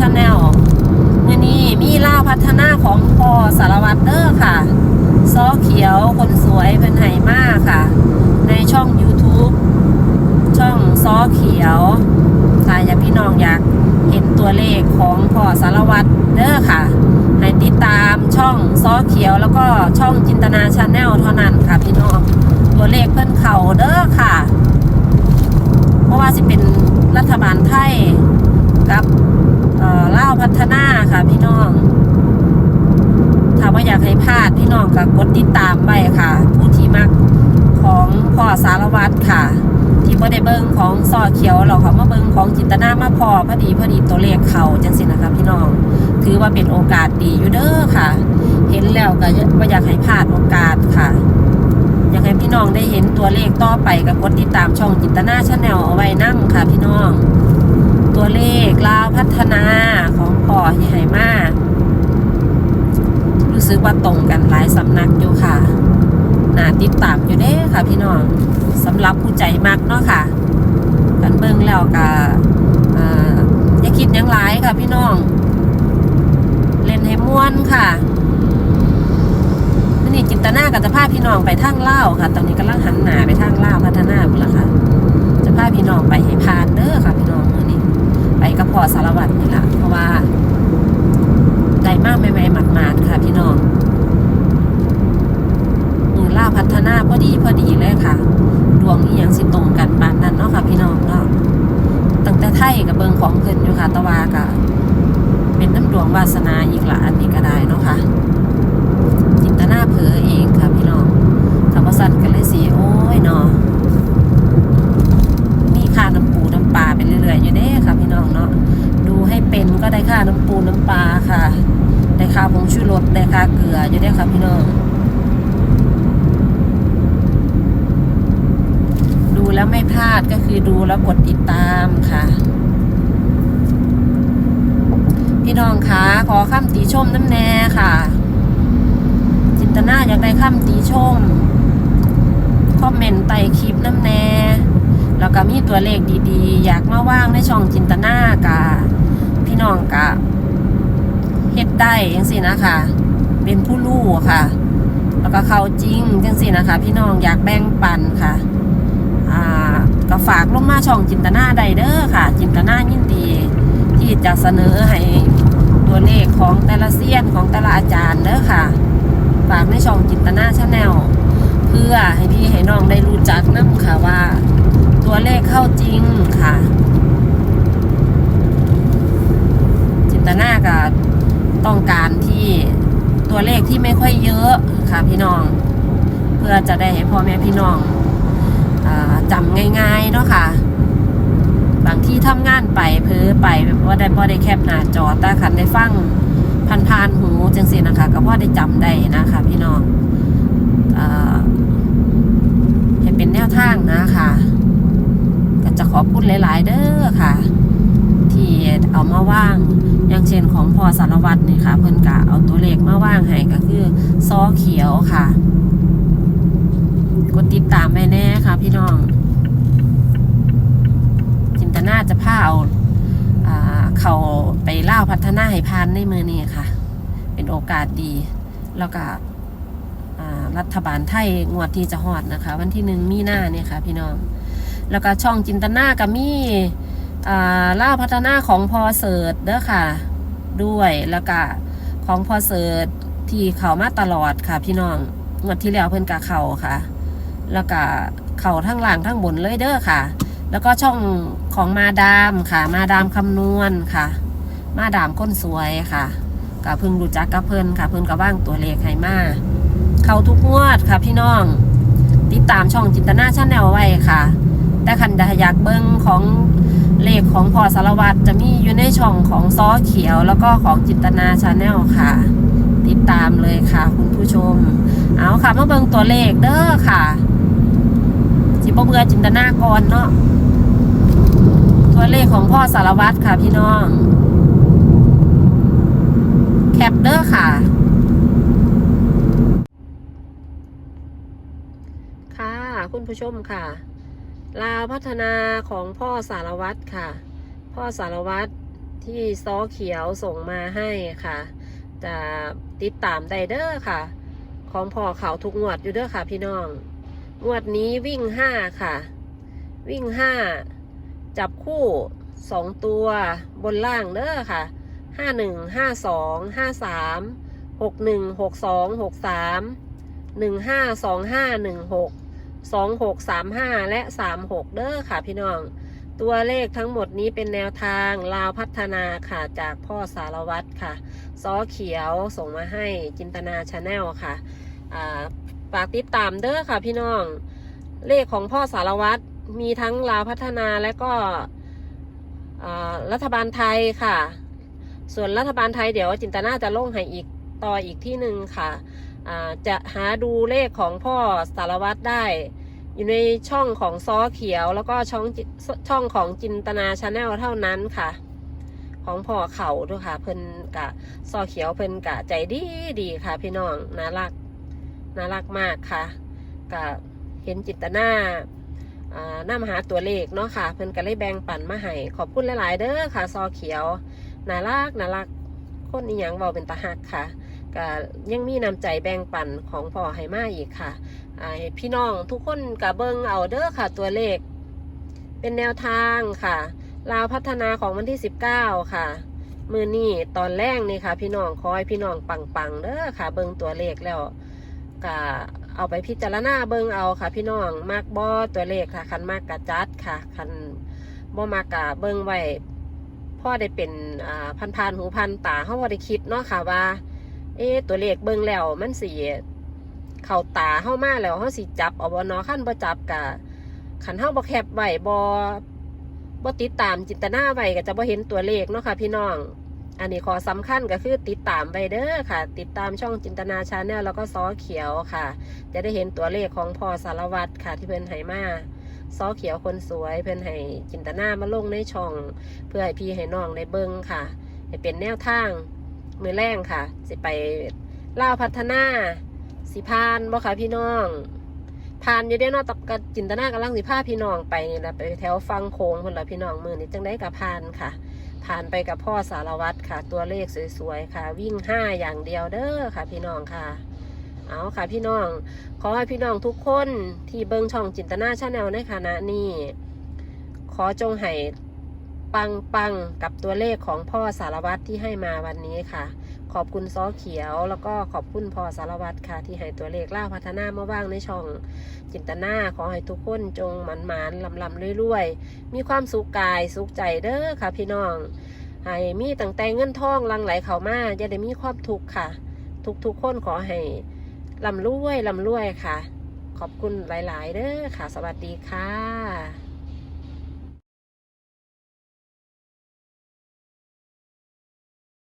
ชาแนลมื่อนี้มีล่าพัฒนาของพอสารวัตรเดอร์ค่ะ ซอเขียวคนสวยเป็นไหมากค่ะ ในช่อง YouTube ช่องซอเขียวค่ะอยากพี่น้องอยากเห็นตัวเลขของพอสารวัตรเด้อค่ะให้ติดตามช่องซอเขียวแล้วก็ช่องจินตนาชาแนลเท่านั้นค่ะพี่น้องตัวเลขเพิ่นเข่าเด้อค่ะ เพราะว่าสิเป็นรัฐบาลไทยกับ เอ่อล่าพัฒนาค่ะพี่น้องถ้าว่อยากให้พลาดพี่น้องก็กดติดตามไว้ค่ะ ผู้ที่มักของพ่อสารวัตรค่ะ ที่บ่ได้เบิ่งของซอเขียวหรอกค่ะมาเบิ่งของจินตนามาพอพอดีพอดีตัวเลขเขาจังสินะคะพี่น้อง ถือว่าเป็นโอกาสดีอยู่เด้อค่ะ เห็นแล้วก็ว่าอยากให้พลาดโอกาสค่ะอยากให้พี่น้องได้เห็นตัวเลขต่อไปกับกดติดตามช่องจินตนาชาแนลเอาไว้นั่งค่ะพี่น้อง ตัวเลขลาวพัฒนาของพ่อที่ให้มารู้สึกว่าตรงกันหลายสำนักอยู่ค่ะน่าติดตามอยู่เด้ค่ะพี่น้องสำหรับผู้ใจมักเนาะค่ะ กันเบิ่งแล้วก็อ่าอย่าคิดยังหลายค่ะพี่น้อง เล่นให้ม่วนค่ะนี้จินตนากับจะพาพี่น้องไปทางเล่าค่ะ ตอนนี้กำลังหันหน้าไปทางเล่าพัฒนาพุ่นละค่ะ จะพาพี่น้องไปให้พานเด้อค่ะ พี่น้องมื่อนี้ ไปกับพ่อสารวัตรนี่แหละเพราะว่าได้มากใหม่ๆหมาดๆค่ะ พี่น้องมือล่าวพัฒนาพอดีพอดีเลยค่ะ ดวงนี้ยังสิตรงกันปานนั้นเนาะค่ะ พี่น้องเนาะตั้งแต่ไทยกับเบิงของเพิ่นอยู่ค่ะแตะ วากะเป็นน้ำดวงวาสนาอีกละอันนี้ก็ได้เนาะค่ะจินตนาเผลอเองค่ะพี่น้องธรรมสันกันเลยสิโอ้ยเนาะนี่ค่าน้ำปูน้ำปลาไปเรื่อยๆอยู่เด้ค่ะพี่น้องเนาะดูให้เป็นก็ได้ค่าน้ำปูน้ำปลาค่ะ ได้ค่าผงชูรสได้ค่าเกลืออยู่เด้ค่ะพี่น้องดูแล้วไม่พลาดก็คือดูแล้วกดติดตามค่ะ พี่น้องคะขอคำติชมน้ำแน่ค่ะ จินตนาอยากได้คำติชมคอมเมนต์ใต้คลิปน้ำแน่แล้วก็มีตัวเลขดีๆ อยากมาว่างในช่องจินตนากะพี่น้องกะเฮ็ดได้ยังสินะคะ เป็นผู้รู้ค่ะ แล้วก็เขาจริงจังสินะคะ พี่น้องอยากแบ่งปันค่ะอ่าก็ฝากลงมาช่องจินตนาได้เด้อค่ะ จินตนายินดี ที่จะเสนอให้ ตัวเลขของแต่ละเซียนของแต่ละอาจารย์เด้อค่ะฝากในช่องจินตนาชาแนลเพื่อให้พี่ให้น้องได้รู้จักน้ำค่ะว่า ตัวเลขเข้าจริงค่ะ จินตนาก็ต้องการที่ตัวเลขที่ไม่ค่อยเยอะค่ะพี่น้อง เพื่อจะได้ให้พ่อแม่พี่น้องอจำง่ายๆเนาะค่ะ บางที่ทำงานไปเพ้อไปว่าได้พอได้แคบหน้าจอต่คันได้ฟังพันพานๆหูจังสินะคะก็พอได้จำได้นะคะ พี่น้องอ่าให้เป็นแนวทางนะคะก็จะขอบคุณหลาย ๆ เด้อค่ะ ที่เอามาว่างอย่างเช่นของพอสารวัตรนี่ค่ะเพิ่นกะเอาตัวเลขมาว่างให้ก็คือซอเขียวค่ะ กดติดตามไปแน่ค่ะ พี่น้อง ตนาจะพาเอาอ่าเขาไปเล่าพัฒนาให้พานในมือนี้ค่ะ เป็นโอกาสดี แล้วก็อ่ารัฐบาลไทยงวดที่จะฮอดนะคะ วันที่หนึ่งมีหน้าเนี่ยค่ะ พี่น้อง แล้วก็ช่องจินตนากับมีอ่าเล่าพัฒนาของพอเสิร์ตเด้อค่ะ ด้วยแล้วก็ของพอเสิร์ตที่เขามาตลอดค่ะ พี่น้องงวดที่แล้วเพิ่นกะเขาค่ะ แล้วก็เข่าทั้งหลังทั้งบนเลยเด้อค่ะ แล้วก็ช่องของมาดามค่ะ มาดามคำนวณค่ะ มาดามก้นสวยค่ะก็เพิ่งรู้จักกับเพิ่นค่ะ เพิ่นก็ว่างตัวเลขให้มาเข้าทุกงวดค่ะ พี่น้อง ติดตามช่องจินตนาชาแนลไว้ค่ะ แต่คันใดอยากเบิ้งของเลขของพอสารวัตรจะมีอยู่ในช่องของซอเขียว แล้วก็ของจินตนาชาแนลค่ะ ติดตามเลยค่ะ คุณผู้ชม เอาค่ะมาเบิ่งตัวเลขเด้อค่ะ สิบ่เบื่อจินตนาก่อนเนาะตัวเลขของพ่อสารวัตรค่ะพี่น้อง แคปเด้อค่ะ ค่ะคุณผู้ชมค่ะ ลาวพัฒนาของพ่อสารวัตรค่ะ พ่อสารวัตรที่ซอเขียวส่งมาให้ค่ะ จะติดตามไดเด้อค่ะ ของพ่อเขาทุกงวดอยู่เด้อค่ะพี่น้อง งวดนี้วิ่งห้าค่ะ วิ่งห้าจับคู่สองตัวบนล่างเด้อค่ะห้าหนึ่งห้าสองห้าสามหกหนึ่งหกสองหกสามหนึ่งห้าสองห้าหนึ่งหกสองหกสามห้าและสามหกเด้อค่ะพี่น้อง ตัวเลขทั้งหมดนี้เป็นแนวทางลาวพัฒนาค่ะจากพ่อสารวัตรค่ะ ซอเขียวส่งมาให้จินตนาชาแนลค่ะอ่า ฝากติดตามเด้อค่ะพี่น้อง เลขของพ่อสารวัตรมีทั้งลาวพัฒนาและก็รัฐบาลไทยค่ะ ส่วนรัฐบาลไทยเดี๋ยวจินตนาจะลงให้อีกต่ออีกที่หนึ่งค่ะจะหาดูเลขของพ่อสารวัตรได้ อยู่ในช่องของซอเขียวแล้วก็ช่องช่องของจินตนาชาแนลเท่านั้นค่ะ ของพ่อเขาด้วยค่ะ เพิ่นกะซอเขียวเพิ่นกะใจดีดีค่ะพี่น้องน่ารัก น่ารักมากค่ะกะเห็นจิตนาอ่าน้ามหาตัวเลขเนาะค่ะ เพิ่นก็เลยแบ่งปันมาให้ขอบคุณหลาย ๆ เด้อค่ะซอเขียวน่ารักน่ารักคนอีหยังเบาเป็นตาหักค่ะก็ยังมีน้ำใจแบ่งปันของพ่อให้มาอีกค่ะอ่าให้พี่น้องทุกคนกะเบิงเอาเด้อค่ะ ตัวเลข เป็นแนวทางค่ะลาวพัฒนาของวันที่ 19 ค่ะ มือนี่ตอนแรกนี่ค่ะ พี่น้องคอยพี่น้องปังๆเด้อค่ะ เบิงตัวเลขแล้ว ก็เอาไปพิจารณาเบิงเอาค่ะ พี่น้องมากบอตัวเลขค่ะ คันมากกะจัดค่ะ คันบ่มากกะเบิงไว้พ่อได้เป็นอ่าพันพานหูพันตาเขาบ่ได้คิดเนาะค่ะว่า เอ๊ตัวเลขเบิงแล้วมันสีเข่าตาเข้ามาแล้วเขาสิจับเอาบ่เนาะขั้นบ่จับกะขันเฮาบ่แคบไว้บ่บ่ติดตามจินตนาไว้ก็จะบ่เห็นตัวเลขเนาะค่ะ พี่น้อง อันนี้ขอสำคัญก็คือติดตามไว้เด้อค่ะ ติดตามช่องจินตนาชาแนลแล้วก็ซอเขียวค่ะ จะได้เห็นตัวเลขของพ่อสารวัตรค่ะที่เพิ่นให้มาซอเขียวคนสวยเพิ่นให้จินตนามาลงในช่อง เพื่อให้พี่ให้น้องได้เบิ่งค่ะให้เป็นแนวทางมือแรงค่ะ สิไปล่าพัฒนา สิพานบ่ค่ะพี่น้องผ่านอยู่ได้เนาะตกับจินตนากำลังสิพาพี่น้องไปนี่แหละไปแถวฟังโค้งคนละพี่น้องมือนี้จังได้กับผ่านค่ะ ผ่านไปกับพ่อสารวัตรค่ะ ตัวเลขสวยๆค่ะ วิ่งห้าอย่างเดียวเด้อค่ะ พี่น้องค่ะ เอาค่ะพี่น้อง ขอให้พี่น้องทุกคนที่เบิงช่องจินตนาชาแนลในขณะนี้ขอจงให้ปังปังๆกับตัวเลขของพ่อสารวัตรที่ให้มาวันนี้ค่ะ ขอบคุณซอเขียว แล้วก็ขอบคุณพ่อสารวัตรค่ะ ที่ให้ตัวเลขเล่าพัฒนามาว่างในช่องจินตนาขอให้ทุกคนจงหมันหมานลำลำรวยๆ มีความสุขกายสุขใจเด้อค่ะพี่น้องให้มีตั้งแต่เงินทองลังไหลเข้ามาอย่าได้มีความทุกข์ค่ะ ทุกๆคนขอให้ลำรวยลำรวยค่ะ ขอบคุณหลาย ๆ เด้อค่ะ สวัสดีค่ะ